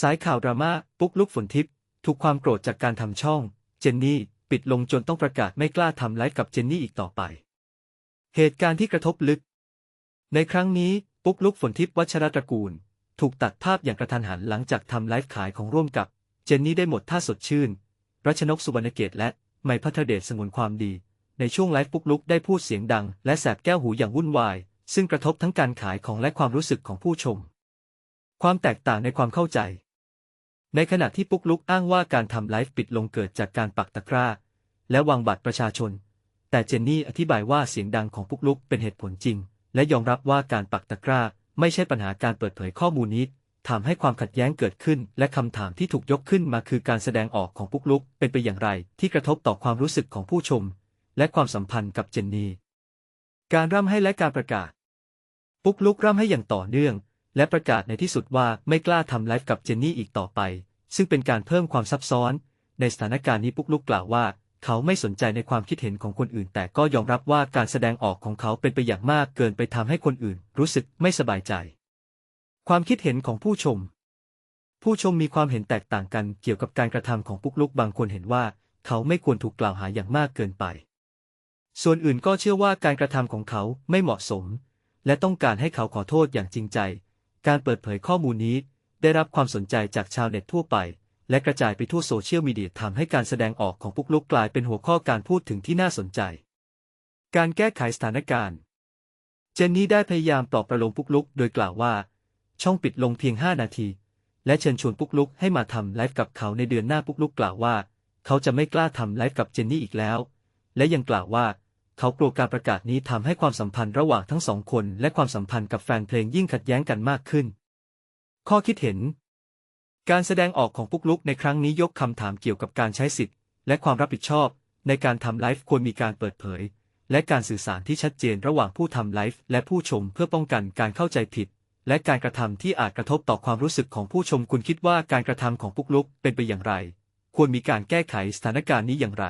สายข่าวดราม่าปุ๊กลุกฝนทิพย์ถูกความโกรธจากการทำช่อง เจนนี่ ปิดลงจนต้องประกาศไม่กล้าทำไลฟ์กับเจนนี่อีกต่อไป เหตุการณ์ที่กระทบลึก ในครั้งนี้ปุ๊กลุกฝนทิพย์วัชรตระกูล ถูกตัดภาพอย่างกระทันหันหลังจากทำไลฟ์ขายของร่วมกับ เจนนี่ได้หมดท่าสดชื่น รัชนกสุวรรณเกตและไมพัทรเดชสงวนความดี ในช่วงไลฟ์ปุ๊กลุกได้พูดเสียงดัง และแสบแก้วหูอย่างวุ่นวาย ซึ่งกระทบทั้งการขายของและความรู้สึกของผู้ชม ความแตกต่างในความเข้าใจ ในขณะที่ปุ๊กลุกอ้างว่าการทำไลฟ์ปิดลงเกิดจากการปักตะกร้า และวางบัตรประชาชน แต่เจนนี่อธิบายว่าเสียงดังของปุ๊กลุกเป็นเหตุผลจริง และยอมรับว่าการปักตะกร้า ไม่ใช่ปัญหาการเปิดเผยข้อมูลนี้ทำให้ความขัดแย้งเกิดขึ้น และคำถามที่ถูกยกขึ้นมาคือการแสดงออกของปุ๊กลุกเป็นไปอย่างไร ที่กระทบต่อความรู้สึกของผู้ชม และความสัมพันธ์กับเจนนี่การร่ำให้และการประกาศ ปุ๊กลุกร่ำให้อย่างต่อเนื่อง และประกาศในที่สุดว่าไม่กล้าทำไลฟ์กับเจนนี่อีกต่อไป ซึ่งเป็นการเพิ่มความซับซ้อน ในสถานการณ์นี้ปุ๊กลุกกล่าวว่า เขาไม่สนใจในความคิดเห็นของคนอื่น แต่ก็ยอมรับว่าการแสดงออกของเขาเป็นไปอย่างมากเกินไปทำให้คนอื่น รู้สึกไม่สบายใจ ความคิดเห็นของผู้ชม ผู้ชมมีความเห็นแตกต่างกันเกี่ยวกับการกระทำของปุ๊กลุกบางคนเห็นว่า เขาไม่ควรถูกกล่าวหาอย่างมากเกินไป ส่วนอื่นก็เชื่อว่าการกระทำของเขาไม่เหมาะสม และต้องการให้เขาขอโทษอย่างจริงใจ การเปิดเผยข้อมูลนี้ ได้รับความสนใจจากชาวเน็ตทั่วไป และกระจายไปทั่วโซเชียลมีเดียทำให้การแสดงออกของปุ๊กลุกกลายเป็นหัวข้อการพูดถึงที่น่าสนใจ การแก้ไขสถานการณ์ เจนนี่ได้พยายามปลอบประโลมปุ๊กลุกโดยกล่าวว่า ช่องปิดลงเพียง 5 นาที และเชิญชวนปุ๊กลุกให้มาทำไลฟ์กับเขาในเดือนหน้าปุ๊กลุกกล่าวว่า เขาจะไม่กล้าทำไลฟ์กับเจนนี่อีกแล้ว และยังกล่าวว่า เขากลัวการประกาศนี้ทำให้ความสัมพันธ์ระหว่างทั้งสองคน และความสัมพันธ์กับแฟนเพลงยิ่งขัดแย้งกันมากขึ้น ข้อคิดเห็น การแสดงออกของปุ๊กลุกในครั้งนี้ยกคำถามเกี่ยวกับการใช้สิทธิ์ และความรับผิดชอบ ในการทำไลฟ์ควรมีการเปิดเผย และการสื่อสารที่ชัดเจนระหว่างผู้ทำไลฟ์และผู้ชมเพื่อป้องกันการเข้าใจผิดและการกระทำที่อาจกระทบต่อความรู้สึกของผู้ชมคุณคิดว่าการกระทำของปุ๊กลุกเป็นไปอย่างไร ควรมีการแก้ไขสถานการณ์นี้อย่างไร